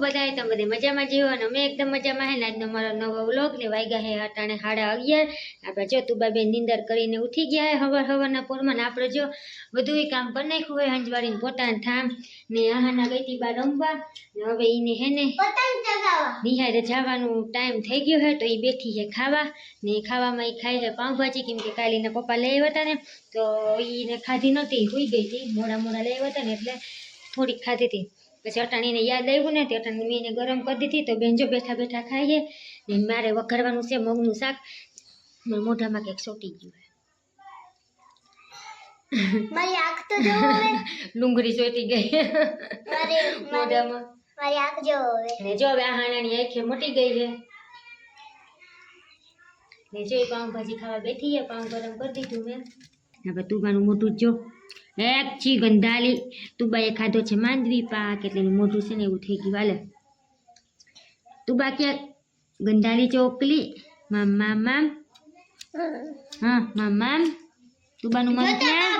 કેમ હું બધા તમે બધે મજામાં જીવો અને અમે એકદમ મજામાં હે ને આજનો મારો નવો વ્લોગ ને વાગ્યા હે અટાણે સાડા અગિયાર. આપણે જો તુબાબેન નિંદર કરીને ઉઠી ગયા હે હવાર હવારના પોરમાં ને આપણે જો બધું કામ કરી નાખ્યું હોય હંજવાડીને પોતાના ઠામ ને આહાના ગઈ હતી બાર રમવા ને હવે એને હે ને નિહારે જવાનું ટાઈમ થઈ ગયો હે તો એ બેઠી છે ખાવા ને ખાવામાં એ ખાઈ છે પાઉંભાજી કેમ કે કાલે એના પપ્પા લઈ આવ્યા હતા ને તો એને ખાધી નહોતી હોઈ ગઈ હતી મોડા મોડા લઈ આવ્યા હતા ને એટલે થોડીક ખાધી હતી. પછી અટાણીને યાદ આવ્યું ને તે અટાણી મેં એને ગરમ કરી દીધી. તો બેન જો બેઠા બેઠા ખાઈએ ને મારે વઘારવાનું છે મગનું શાક. મારા મોઢામાં કંઈક સોટી ગયું મારી આંખ તો જોવો ડુંગળી ચોટી ગઈ. મોઢામાં. મારી આંખ જો ને જો હવે આ હાણાની આંખે મટી ગઈ છે. ને જો પાઉંભાજી ખાવા બેઠી પાઉં ગરમ કરી દીધું મેં. હવે તુબાનું મોઢું જ. એક છી ગંધાલી. તુબાએ ખાધો છે માંડવી પાક એટલે મોઢું છે ને એવું થઈ ગયું. હાલે. તુબા ક્યાં ગંધાલી ચોકલી. મામ મામ મામ. હા મામ મામ. તુબાનું મન ક્યાં?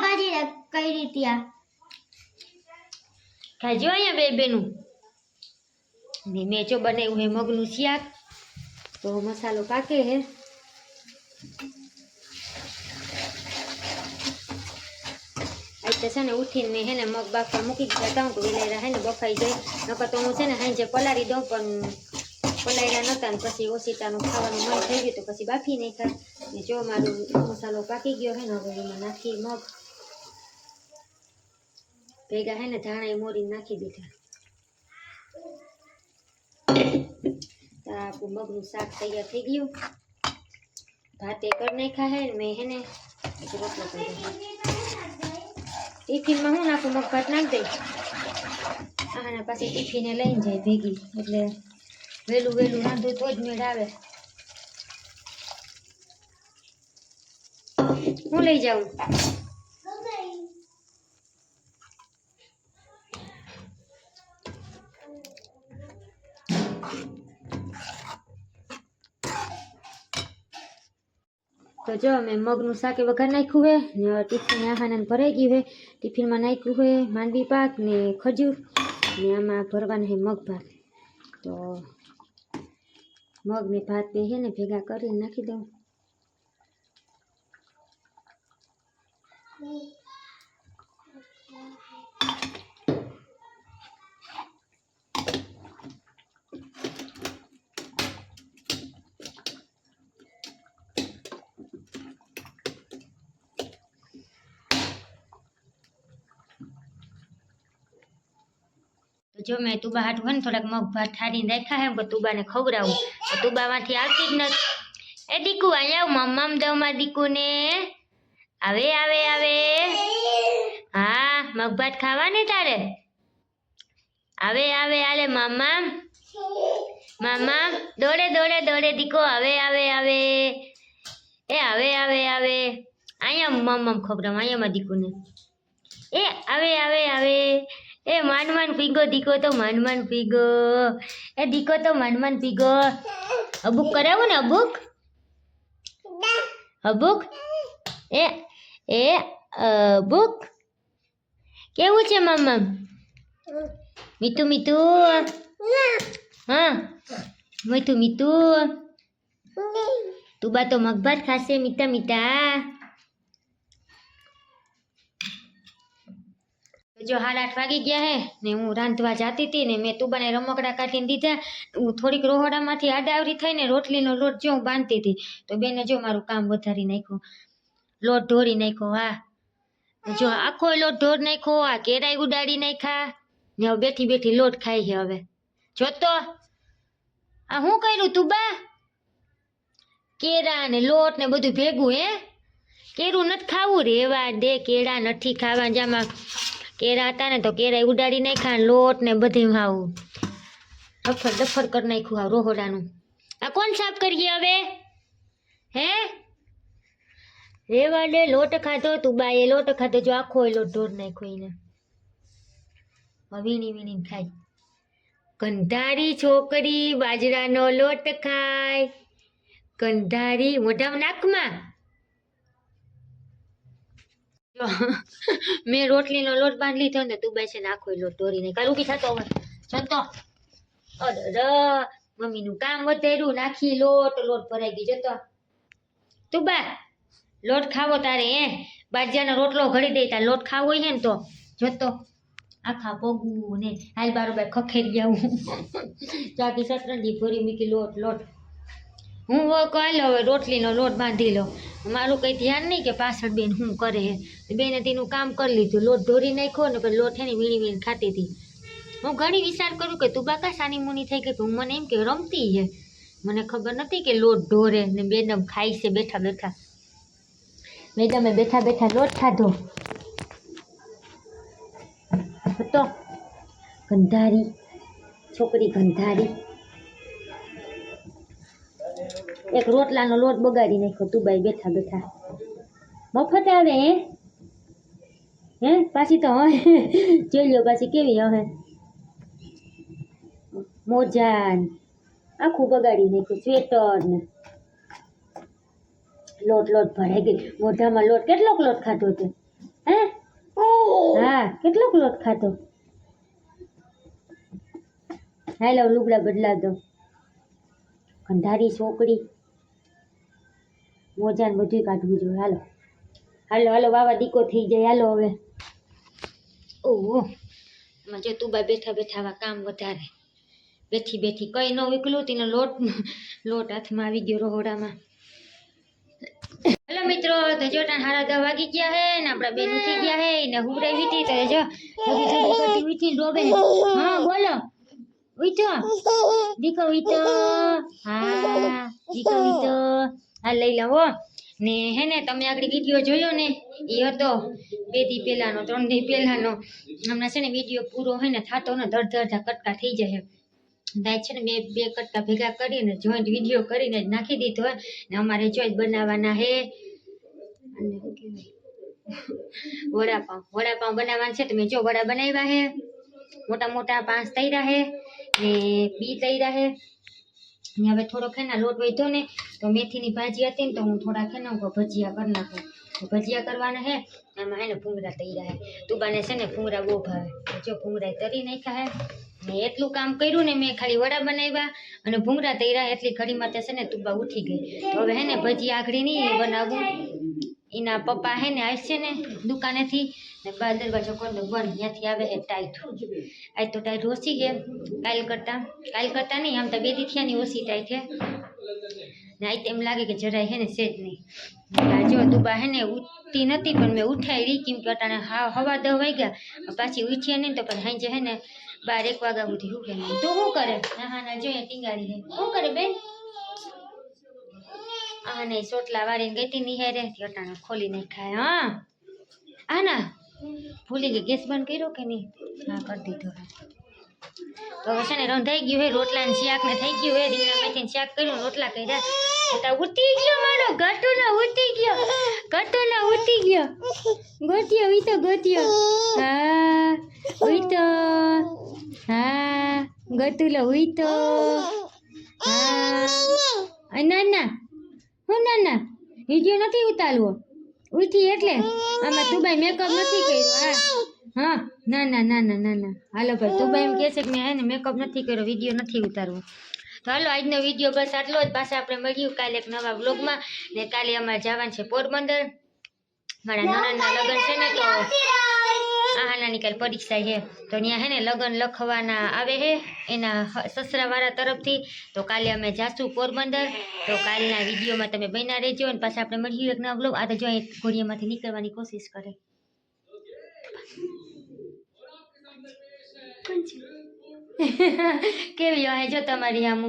કઈ રીતે આ? ખાજો અહીંયા બે બેનું. ને મેં જો બનાવ્યું હે મગનું શાક. તો મસાલો પાકે હે. આજે છે ને ઉઠીને હે ને મગ બાફવા મૂકી દીધા હતા તો વિલેરા હે ને બફાઈ જાય નકર તો હું છે ને હાંજે પલાળી દઉં, પણ પલાળ્યા નહોતા ને પછી ઓસીતાનું ખાવાનું મન થઈ ગયું તો પછી બાફી નાખ્યા. ને જો મારું મસાલો પાકી ગયો હે ને, હવે એમાં નાખી મગ. ભેગા હે ને ધાણા મોરી નાખી દીધા. તો આપણું મગનું શાક તૈયાર થઈ ગયું. ભાતે કરી નાખ્યા હે મેં હે ને પછી રોટલો કરી ટિફિનમાં હું નાખું, મગ ભાત નાખી દઈશ. આના પાછી ટિફિને લઈને જાય ભેગી. એટલે વહેલું વહેલું રાંધું તો જ મેળ આવે. હું લઈ જાઉં? તો જો મેં મગનું શાક એ વઘાર નાખ્યું હે, ને ટિફિન આહાને ભરાઈ ગયું હે. ટિફિનમાં નાખ્યું હે માંડવી પાક ને ખજૂર, ને આમાં ભરવાના હે મગ ભાત. તો મગ ને ભાત બે હે ને ભેગા કરીને નાખી દઉં. જો મેં તુબા હાટું હોય ને થોડાક મગ ભાત ઠારીને રાખ્યા હે પણ તુબાને ખવડાવું. તો તુબામાંથી આવતી જ નથી. એ દીકુ, અહીંયા આવ, મમ્મામ દઉં માં દીકુને. આવે આવે આવે. હા, મગ ભાત ખાવાની તારે? આવે આવે, આલે મામા મામા દોડે દોડે દોડે દીકો, આવે આવે આવે. એ આવે આવે આવે. અહીંયા મમ્મમ ખવડાવ, અહીંયા દીકુને. એ, આવે આવે આવે. એ માન માન પીગો દીકો તો માન માન પીગો. એ દીકો તો માન માન પીગો. અબુક કરાવું ને અબુક અબુક એ એ અબુક કેવું છે મામા? મીઠું મીઠું? હા, મીઠું મીઠું? તું બા તો મગભાત ખાશે, મીઠા મીઠા. જો સાડા આઠ વાગી ગયા હે, ને હું રાંધવા જાતી હતી ને મેં તુબાને રમકડા કાઢીને દીધા, હું થોડીક રોહડામાંથી આડાવરી થઈને રોટલીનો લોટ જો હું બાંધતી હતી. તો બેને જો મારું કામ વધારી નાખ્યું, લોટ ઢોરી નાખ્યો, હા. જો આખો લોટ ઢોર નાખ્યો, આ કેરાય ઉડાડી નાખ્યા, ને હવે બેઠી બેઠી લોટ ખાઈ છે હવે. જોતો? આ શું કર્યું તું બા કેરા ને લોટ ને બધું ભેગું, હે? કેરું નથી ખાવું, રેવા દે, કેળા નથી ખાવા જામાં કેરા હતા ને તો કેરા ઉડાડી નાખ્યા લોટ ને બધી ખાવું ડફર ડફર કરી નાખ્યું આવું રોહોડાનું. આ કોણ સાફ કરીએ હવે? હે? રેવા દે, લોટ ખાધો તું બાએ, લોટ ખાધો જો આખો લોટ ઢોર નાખ્યો એને. હવે વીણી વીણી ખાય. કંધારી છોકરી બાજરાનો લોટ ખાય. કંધારી મોઢા નાકમાં જો, મેં રોટલીનો લોટ બાંધ લીધો ને તું બેસે નાખો લોટ દોરીને કાલ ઊભી થતો હવે. જતો મમ્મીનું કામ વધેરું નાખી લોટ. લોટ ભરાઈ ગઈ. જતો. તું બા લોટ ખાવો તારે એ બાજિયાનો રોટલો ઘડી દે. તાર લોટ ખાવો હોય ને તો. જતો. આખા પગું ને. હાલ બારોબાર ખખેરી આવું. ચાકી સતરંજી ભરી મૂકી લોટ લોટ. હું કહી લો હવે રોટલીનો લોટ બાંધી લો મારું કંઈ ધ્યાન નહીં કે પાછળ બેન શું કરે છે. બેને તેનું કામ કરી લીધું. લોટ ધોરી નાખ્યો ને પછી લોટ એની વીણી વીણી ખાતી હતી. હું ઘણી વિચાર કરું કે તું બાકા સાની મુની થઈ ગઈ હું મને એમ કે રમતી છે. મને ખબર નથી કે લોટ ઢોરે ને મેડમ ખાય છે બેઠા બેઠા. મેડમે બેઠા બેઠા લોટ ખાધો. તો ગંધારી. છોકરી ગંધારી. એક રોટલાનો લોટ બગાડી નાખ્યો તું બેઠા બેઠા. મફત આવે, હે? હે? પાછી તો હવે જોઈ લો પાછી કેવી હવે. મોજાન. આખું બગાડી નાખ્યું, સ્વેટર ને. લોટ લોટ ભરાઈ ગઈ. મોઢામાં લોટ, કેટલોક લોટ ખાધો હતો? હે? હા, કેટલોક લોટ ખાધો? હાલો, લુગડા બદલા દો. કંધારી છોકરી. મોજાને બધું કાઢવું જોઈએ. હાલો. હાલો હાલો, વાવા, દીકો થઈ જાય. હાલો હવે. ઓહો. એમાં જો તું બેઠા બેઠા આવા કામ વધારે. બેઠી બેઠી કઈ ન વિકલું તેનો લોટ લોટ હાથમાં આવી ગયો રોહોડામાં. હેલો મિત્રો, તો જો હારા દસ વાગી ગયા હે ને આપણા બેન ઉઠી ગયા હે ને હુવરાવી હતી તો જો ઉઠી ડોબે હા, બોલો. ઉઠો. દીકો ઉઠો. હા, દીકો ઉઠો. હા લઈ લવો ને હે ને તમે આગળ વીડિયો જોયો ને, એ હતો. બે દી પહેલાંનો ત્રણ દી પહેલાંનો. હમણાં છે ને વીડિયો પૂરો હોય ને, થતો ને ધડ ધડધા કટકા થઈ જાય ભાઈ છે ને મેં બે કટકા ભેગા કરીને જોઈન્ટ વીડિયો કરીને જ નાખી દીધો ને અમારે જોઈ બનાવવાના હે. અને વડાપાઉં વડાપાઉં બનાવવાના છે તો મેં જો વડા બનાવ્યા હે. મોટા મોટા પાંચ તૈરા હે. ને બી તૈરા હે. હવે થોડોક હે લોટ વધ્યો ને, તો મેથીની ભાજી હતી ને, તો હું થોડાક હે ને ભજીયા કરી નાખું. ભજીયા કરવાના હે એમાં હે ને ભૂંગળા તૈયાર હે. તુબાને છે ને ભૂંગળા બહુ ભાવે. જો ભૂંગળા તરી નાખ્યા હે, ને એટલું કામ કર્યું ને મેં ખાલી વડા બનાવ્યા અને ભૂંગળા તૈયાર એટલી ઘડીમાં તે છે ને તુબા ઉઠી ગઈ. તો હવે હે ને ભજી આઘડી નહીં બનાવવું એના પપ્પા હે ને આવશે ને દુકાનેથી, ને બાર દરવાજો કોનો બંધ ત્યાંથી આવે હે ટાઈટ. આજ તો ટાઈટ ઓછી છે, કાલ કરતાં કાલ કરતાં નહીં, આમ તો બે દી થયાની ઓછી ટાઈટ છે. ને આજ એમ લાગે કે જરાય હે ને સેજ નહીં. આ જો દુબા હે ને ઉઠતી નથી પણ મેં ઉઠાઈ રહી, કેમ કે અટાણે હા, હવા દહ વાગ્યા પાછી ઉઠીએ નહીં તો પછી હાંજે હે ને બાર એક વાગ્યા સુધી હું નહીં. તો શું કરે? હા હા, ના જોઈએ ટીંગાડી હે શું કરે બેન? આ નહીં સોટલા વાળીને હતી નિહારે અટાણે ખોલી નાખાય, હા. આના, ભૂલી ગઈ, ગેસ બંધ કર્યો કે નહીં? હા, કરી દીધો તો હવે છે ને રંધાઈ ગયું હે રોટલા ને શાક ને થઈ ગયું હે રીંગણા મેથી શાક કર્યું, રોટલા કર્યા. એટલે ઉઠી ગયો મારો ગટુનો ઉઠી ગયો ગટુનો ઉઠી ગયો. ગોત્યો, ઈ તો ગોત્યો. હા ઉઈ તો, હા, ગતુલો ઉઈ તો. હા ના ના હું ના ના વીડિયો નથી ઉતારવો. ઉઠી એટલે આમાં તું મેકઅપ નથી કર્યો. હા. હા. ના ના ના ના ના ના. હાલો ભાઈ દુબઈ એમ કહે છે કે મેં એને મેકઅપ નથી કર્યો, વીડિયો નથી ઉતારવો. તો હાલો, આજનો વીડિયો બસ આટલો જ. પાછા આપણે મળ્યું કાલે એક નવા બ્લોગમાં ને કાલે અમારે જવાનું છે પોરબંદર. મારા નણંદના લગ્ન છે ને તો આહાનાની કાલે પરીક્ષા છે. તો ત્યાં હે ને લગ્ન લખવાના આવે છે એના સસરાવાળા તરફથી. તો કાલે અમે જાશું પોરબંદર. તો કાલના વિડીયોમાં તમે બન્યા રહેજો અને પાછા આપણે મળ્યું એક નવા બ્લોગ આ તો જો અહીં ઘોડિયામાંથી નીકળવાની કોશિશ કરે. કેવી હોય જો તમારી આમ?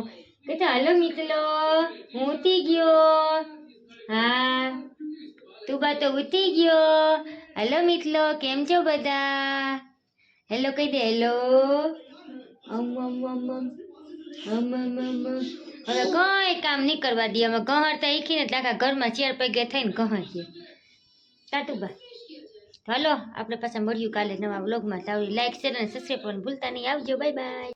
કે હાલો મિત્રો, હું ઉતી ગયો. હા. તું બા તો ઉતી ગયો. હેલો મિથલો કેમ છો બધા? હેલો કહી દે. હેલો હવે કોઈ કામ નહીં કરવા દે. અમે ગહરતા ઈખીને આખા ઘરમાં ચેર પગે થઈને ગહરીએ ટાટુબા હલો, આપણે પાછા મળ્યું કાલે નવા વ્લોગમાં તાવડી લાઈક શેર અને સબસ્ક્રાઈબ પણ ભૂલતા નહીં. આવજો. Bye bye